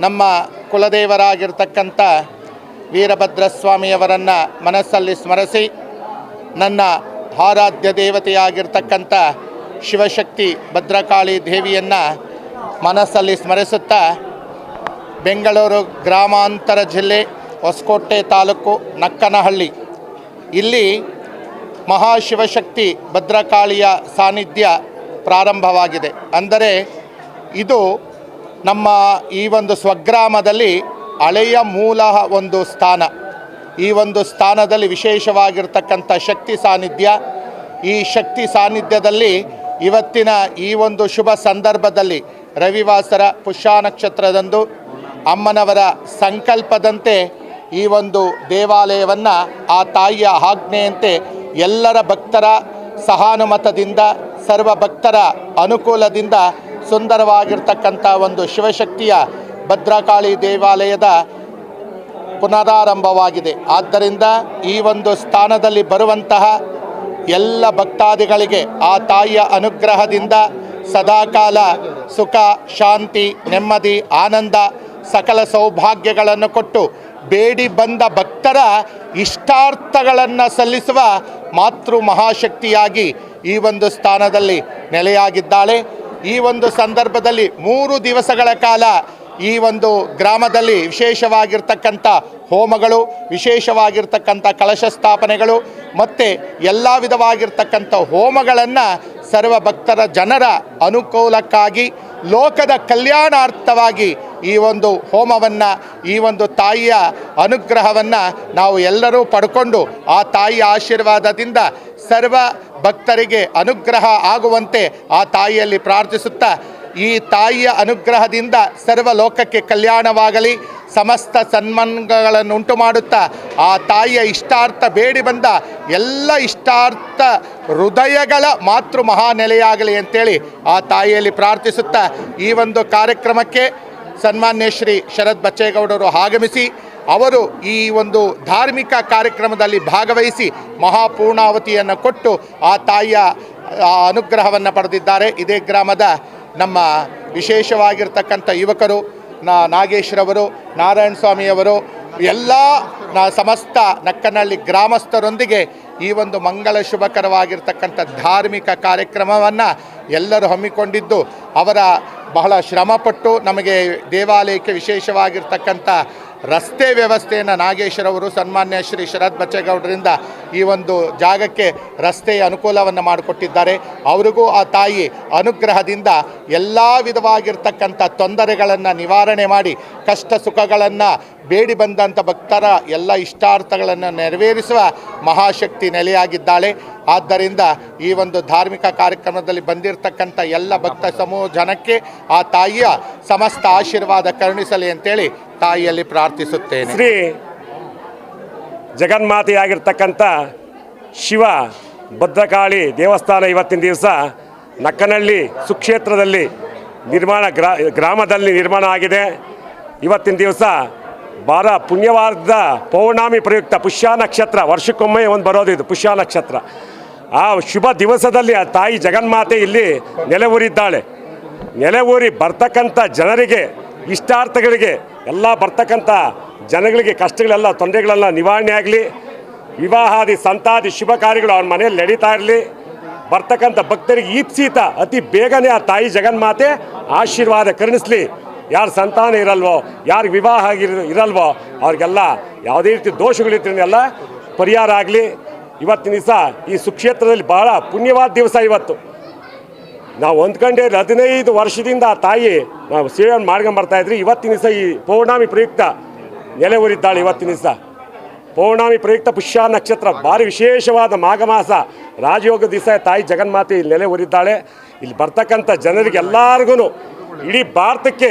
ನಮ್ಮ ಕುಲದೇವರಾಗಿರ್ತಕ್ಕಂಥ ವೀರಭದ್ರಸ್ವಾಮಿಯವರನ್ನು ಮನಸ್ಸಲ್ಲಿ ಸ್ಮರಿಸಿ, ನನ್ನ ಆರಾಧ್ಯ ದೇವತೆಯಾಗಿರ್ತಕ್ಕಂಥ ಶಿವಶಕ್ತಿ ಭದ್ರಕಾಳಿ ದೇವಿಯನ್ನು ಮನಸ್ಸಲ್ಲಿ ಸ್ಮರಿಸುತ್ತಾ, ಬೆಂಗಳೂರು ಗ್ರಾಮಾಂತರ ಜಿಲ್ಲೆ ಹೊಸಕೋಟೆ ತಾಲೂಕು ನಕ್ಕನಹಳ್ಳಿ. ಇಲ್ಲಿ ಮಹಾಶಿವಶಕ್ತಿ ಭದ್ರಕಾಳಿಯ ಸಾನ್ನಿಧ್ಯ ಪ್ರಾರಂಭವಾಗಿದೆ. ಅಂದರೆ ಇದು ನಮ್ಮ ಈ ಒಂದು ಸ್ವಗ್ರಾಮದಲ್ಲಿ ಹಳೆಯ ಮೂಲ ಒಂದು ಸ್ಥಾನ. ಈ ಒಂದು ಸ್ಥಾನದಲ್ಲಿ ವಿಶೇಷವಾಗಿರ್ತಕ್ಕಂಥ ಶಕ್ತಿ ಸಾನ್ನಿಧ್ಯ. ಈ ಶಕ್ತಿ ಸಾನ್ನಿಧ್ಯದಲ್ಲಿ ಇವತ್ತಿನ ಈ ಒಂದು ಶುಭ ಸಂದರ್ಭದಲ್ಲಿ ರವಿವಾಸರ ಪುಷ್ಯ ನಕ್ಷತ್ರದಂದು ಅಮ್ಮನವರ ಸಂಕಲ್ಪದಂತೆ ಈ ಒಂದು ದೇವಾಲಯವನ್ನು ಆ ತಾಯಿಯ ಆಜ್ಞೆಯಂತೆ ಎಲ್ಲರ ಭಕ್ತರ ಸಹಾನುಮತದಿಂದ ಸರ್ವ ಭಕ್ತರ ಅನುಕೂಲದಿಂದ ಸುಂದರವಾಗಿರ್ತಕ್ಕಂಥ ಒಂದು ಶಿವಶಕ್ತಿಯ ಭದ್ರಕಾಳಿ ದೇವಾಲಯದ ಪುನರಾರಂಭವಾಗಿದೆ. ಆದ್ದರಿಂದ ಈ ಒಂದು ಸ್ಥಾನದಲ್ಲಿ ಬರುವಂತಹ ಎಲ್ಲ ಭಕ್ತಾದಿಗಳಿಗೆ ಆ ತಾಯಿಯ ಅನುಗ್ರಹದಿಂದ ಸದಾಕಾಲ ಸುಖ, ಶಾಂತಿ, ನೆಮ್ಮದಿ, ಆನಂದ, ಸಕಲ ಸೌಭಾಗ್ಯಗಳನ್ನು ಕೊಟ್ಟು ಬೇಡಿ ಬಂದ ಭಕ್ತರ ಇಷ್ಟಾರ್ಥಗಳನ್ನು ಸಲ್ಲಿಸುವ ಮಾತೃ ಮಹಾಶಕ್ತಿಯಾಗಿ ಈ ಒಂದು ಸ್ಥಾನದಲ್ಲಿ ನೆಲೆಯಾಗಿದ್ದಾಳೆ. ಈ ಒಂದು ಸಂದರ್ಭದಲ್ಲಿ ಮೂರು ದಿವಸಗಳ ಕಾಲ ಈ ಒಂದು ಗ್ರಾಮದಲ್ಲಿ ವಿಶೇಷವಾಗಿರ್ತಕ್ಕಂಥ ಹೋಮಗಳು, ವಿಶೇಷವಾಗಿರ್ತಕ್ಕಂಥ ಕಲಶ ಸ್ಥಾಪನೆಗಳು, ಮತ್ತು ಎಲ್ಲ ವಿಧವಾಗಿರ್ತಕ್ಕಂಥ ಹೋಮಗಳನ್ನು ಸರ್ವ ಭಕ್ತರ ಜನರ ಅನುಕೂಲಕ್ಕಾಗಿ, ಲೋಕದ ಕಲ್ಯಾಣಾರ್ಥವಾಗಿ ಈ ಒಂದು ಹೋಮವನ್ನು, ಈ ಒಂದು ತಾಯಿಯ ಅನುಗ್ರಹವನ್ನು ನಾವು ಎಲ್ಲರೂ ಪಡ್ಕೊಂಡು ಆ ತಾಯಿಯ ಆಶೀರ್ವಾದದಿಂದ ಸರ್ವ ಭಕ್ತರಿಗೆ ಅನುಗ್ರಹ ಆಗುವಂತೆ ಆ ತಾಯಿಯಲ್ಲಿ ಪ್ರಾರ್ಥಿಸುತ್ತಾ, ಈ ತಾಯಿಯ ಅನುಗ್ರಹದಿಂದ ಸರ್ವ ಲೋಕಕ್ಕೆ ಕಲ್ಯಾಣವಾಗಲಿ, ಸಮಸ್ತ ಸನ್ಮಾನಗಳನ್ನು ಉಂಟು ಮಾಡುತ್ತಾ, ಆ ತಾಯಿಯ ಇಷ್ಟಾರ್ಥ ಬೇಡಿ ಬಂದ ಎಲ್ಲ ಇಷ್ಟಾರ್ಥ ಹೃದಯಗಳ ಮಾತೃ ಮಹಾನೆಲೆಯಾಗಲಿ ಅಂತೇಳಿ ಆ ತಾಯಿಯಲ್ಲಿ ಪ್ರಾರ್ಥಿಸುತ್ತಾ, ಈ ಒಂದು ಕಾರ್ಯಕ್ರಮಕ್ಕೆ ಸನ್ಮಾನ್ಯ ಶ್ರೀ ಶರತ್ ಬಚ್ಚೇಗೌಡರು ಆಗಮಿಸಿ ಅವರು ಈ ಒಂದು ಧಾರ್ಮಿಕ ಕಾರ್ಯಕ್ರಮದಲ್ಲಿ ಭಾಗವಹಿಸಿ ಮಹಾಪೂರ್ಣಾವತಿಯನ್ನು ಕೊಟ್ಟು ಆ ತಾಯಿಯ ಅನುಗ್ರಹವನ್ನು ಪಡೆದಿದ್ದಾರೆ. ಇದೇ ಗ್ರಾಮದ ನಮ್ಮ ವಿಶೇಷವಾಗಿರ್ತಕ್ಕಂಥ ಯುವಕರು, ನಾ ನಾಗೇಶ್ರವರು ನಾರಾಯಣ ಸ್ವಾಮಿಯವರು ಎಲ್ಲ ಸಮಸ್ತ ನಕ್ಕನಹಳ್ಳಿ ಗ್ರಾಮಸ್ಥರೊಂದಿಗೆ ಈ ಒಂದು ಮಂಗಳ ಶುಭಕರವಾಗಿರ್ತಕ್ಕಂಥ ಧಾರ್ಮಿಕ ಕಾರ್ಯಕ್ರಮವನ್ನು ಎಲ್ಲರೂ ಹಮ್ಮಿಕೊಂಡಿದ್ದು ಅವರ ಬಹಳ ಶ್ರಮಪಟ್ಟು ನಮಗೆ ದೇವಾಲಯಕ್ಕೆ ವಿಶೇಷವಾಗಿರ್ತಕ್ಕಂಥ ರಸ್ತೆ ವ್ಯವಸ್ಥೆಯನ್ನು ನಾಗೇಶ್ವರವರು ಸನ್ಮಾನ್ಯ ಶ್ರೀ ಶರತ್ ಬಚ್ಚೇಗೌಡರಿಂದ ಈ ಒಂದು ಜಾಗಕ್ಕೆ ರಸ್ತೆಯ ಅನುಕೂಲವನ್ನು ಮಾಡಿಕೊಟ್ಟಿದ್ದಾರೆ. ಅವರಿಗೂ ಆ ತಾಯಿ ಅನುಗ್ರಹದಿಂದ ಎಲ್ಲ ವಿಧವಾಗಿರ್ತಕ್ಕಂಥ ತೊಂದರೆಗಳನ್ನು ನಿವಾರಣೆ ಮಾಡಿ, ಕಷ್ಟ ಸುಖಗಳನ್ನು ಬೇಡಿ ಬಂದಂಥ ಭಕ್ತರ ಎಲ್ಲ ಇಷ್ಟಾರ್ಥಗಳನ್ನು ನೆರವೇರಿಸುವ ಮಹಾಶಕ್ತಿ ನೆಲೆಯಾಗಿದ್ದಾಳೆ. ಆದ್ದರಿಂದ ಈ ಒಂದು ಧಾರ್ಮಿಕ ಕಾರ್ಯಕ್ರಮದಲ್ಲಿ ಬಂದಿರತಕ್ಕಂಥ ಎಲ್ಲ ಭಕ್ತ ಸಮೂಹ ಜನಕ್ಕೆ ಆ ತಾಯಿಯ ಸಮಸ್ತ ಆಶೀರ್ವಾದ ಕರುಣಿಸಲಿ ಅಂತೇಳಿ ತಾಯಿಯಲ್ಲಿ ಪ್ರಾರ್ಥಿಸುತ್ತೇನೆ. ಶ್ರೀ ಜಗನ್ಮಾತೆಯಾಗಿರ್ತಕ್ಕಂಥ ಶಿವ ಭದ್ರಕಾಳಿ ದೇವಸ್ಥಾನ ಇವತ್ತಿನ ದಿವಸ ನಕ್ಕನಹಳ್ಳಿ ಸುಕ್ಷೇತ್ರದಲ್ಲಿ ನಿರ್ಮಾಣ ಗ್ರಾ, ಗ್ರಾಮದಲ್ಲಿ ನಿರ್ಮಾಣ ಆಗಿದೆ. ಇವತ್ತಿನ ದಿವಸ ಬಾರ ಪುಣ್ಯವಾದ ಪೌರ್ಣಾಮಿ ಪ್ರಯುಕ್ತ ಪುಷ್ಯ ನಕ್ಷತ್ರ, ವರ್ಷಕ್ಕೊಮ್ಮೆ ಒಂದು ಬರೋದು ಇದು, ಪುಷ್ಯ ನಕ್ಷತ್ರ. ಆ ಶುಭ ದಿವಸದಲ್ಲಿ ಆ ತಾಯಿ ಜಗನ್ಮಾತೆ ಇಲ್ಲಿ ನೆಲೆ ಊರಿದ್ದಾಳೆ ನೆಲೆ ಊರಿ ಬರ್ತಕ್ಕಂಥ ಜನರಿಗೆ, ಇಷ್ಟಾರ್ಥಗಳಿಗೆ, ಎಲ್ಲ ಬರ್ತಕ್ಕಂಥ ಜನಗಳಿಗೆ ಕಷ್ಟಗಳೆಲ್ಲ, ತೊಂದರೆಗಳೆಲ್ಲ ನಿವಾರಣೆ ಆಗಲಿ. ವಿವಾಹಾದಿ, ಸಂತಾದಿ ಶುಭ ಕಾರ್ಯಗಳು ಅವ್ರ ಮನೆಯಲ್ಲಿ ನಡೀತಾ ಇರಲಿ. ಬರ್ತಕ್ಕಂಥ ಭಕ್ತರಿಗೆ ಈಪ್ಸೀತ ಅತಿ ಬೇಗನೆ ಆ ತಾಯಿ ಜಗನ್ಮಾತೆ ಆಶೀರ್ವಾದ ಕರುಣಿಸ್ಲಿ. ಯಾರ ಸಂತಾನ ಇರಲ್ವೋ ಯಾರಿಗೆ ವಿವಾಹ ಆಗಿರ, ಇರಲ್ವೋ, ಅವ್ರಿಗೆಲ್ಲ ಯಾವುದೇ ರೀತಿ ದೋಷಗಳಿರ್ತೀನೆಲ್ಲ ಪರಿಹಾರ ಆಗಲಿ. ಇವತ್ತಿನ ದಿವಸ ಈ ಸುಕ್ಷೇತ್ರದಲ್ಲಿ ಬಹಳ ಪುಣ್ಯವಾದ ದಿವಸ ಇವತ್ತು. ನಾವು ಹೊಂದ್ಕೊಂಡೆ ಹದಿನೈದು ವರ್ಷದಿಂದ ಆ ತಾಯಿ ನಾವು ಸೇವೆಯನ್ನು ಮಾಡ್ಕೊಂಡು ಬರ್ತಾ ಇದ್ರಿ. ಇವತ್ತಿನ ದಿವಸ ಈ ಪೌರ್ಣಮಿ ಪ್ರಯುಕ್ತ ನೆಲೆ ಊರಿದ್ದಾಳೆ ಇವತ್ತಿನ ದಿವಸ. ಪೌರ್ಣಾಮಿ ಪ್ರಯುಕ್ತ ಪುಷ್ಯ ನಕ್ಷತ್ರ, ಭಾರಿ ವಿಶೇಷವಾದ ಮಾಘ ಮಾಸ ರಾಜಯೋಗ ದಿವಸ, ತಾಯಿ ಜಗನ್ಮಾತೆ ಇಲ್ಲಿ ನೆಲೆ ಊರಿದ್ದಾಳೆ ಇಲ್ಲಿ ಬರ್ತಕ್ಕಂಥ ಜನರಿಗೆ ಎಲ್ಲರಿಗೂ ಇಡೀ ಭಾರತಕ್ಕೆ,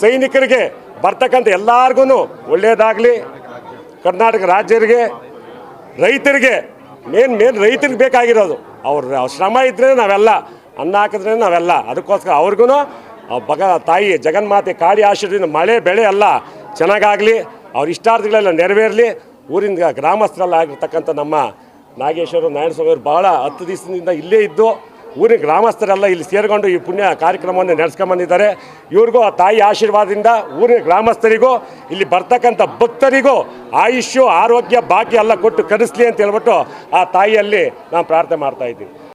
ಸೈನಿಕರಿಗೆ ಬರ್ತಕ್ಕಂಥ ಎಲ್ಲರಿಗೂ ಒಳ್ಳೆಯದಾಗಲಿ ಕರ್ನಾಟಕ ರಾಜ್ಯರಿಗೆ, ರೈತರಿಗೆ, ಮೇನ್ ಮೇನ್ ರೈತರಿಗೆ ಬೇಕಾಗಿರೋದು. ಅವ್ರ ಶ್ರಮ ಇದ್ದರೆ ನಾವೆಲ್ಲ, ಅನ್ನ ಹಾಕಿದ್ರೆ ನಾವೆಲ್ಲ. ಅದಕ್ಕೋಸ್ಕರ ಅವ್ರಿಗೂ ಭಗ, ತಾಯಿ ಜಗನ್ಮಾತೆ ಕಾಡಿ ಆಶೀರ್ವಾದ ಮಳೆ, ಬೆಳೆ ಎಲ್ಲ ಚೆನ್ನಾಗಾಗಲಿ. ಅವ್ರ ಇಷ್ಟಾರ್ಥಗಳೆಲ್ಲ ನೆರವೇರಲಿ. ಊರಿನ ಗ್ರಾಮಸ್ಥರಲ್ಲ ಆಗಿರ್ತಕ್ಕಂಥ ನಮ್ಮ ನಾಗೇಶ್ವರ, ನಾರಾಯಣಸ್ವಾಮಿ ಅವರು ಭಾಳ ಹತ್ತು ದಿವಸದಿಂದ ಇಲ್ಲೇ ಇದ್ದು, ಊರಿನ ಗ್ರಾಮಸ್ಥರೆಲ್ಲ ಇಲ್ಲಿ ಸೇರಿಕೊಂಡು ಈ ಪುಣ್ಯ ಕಾರ್ಯಕ್ರಮವನ್ನು ನಡೆಸ್ಕೊಂಬಂದಿದ್ದಾರೆ ಇವ್ರಿಗೂ ಆ ತಾಯಿ ಆಶೀರ್ವಾದದಿಂದ ಊರಿನ ಗ್ರಾಮಸ್ಥರಿಗೂ, ಇಲ್ಲಿ ಬರ್ತಕ್ಕಂಥ ಭಕ್ತರಿಗೂ ಆಯುಷ್ಯು, ಆರೋಗ್ಯ, ಭಾಗ್ಯ ಎಲ್ಲ ಕೊಟ್ಟು ಕರೆಸ್ಲಿ ಅಂತ ಹೇಳ್ಬಿಟ್ಟು ಆ ತಾಯಿಯಲ್ಲಿ ನಾನು ಪ್ರಾರ್ಥನೆ ಮಾಡ್ತಾ ಇದ್ದೀನಿ.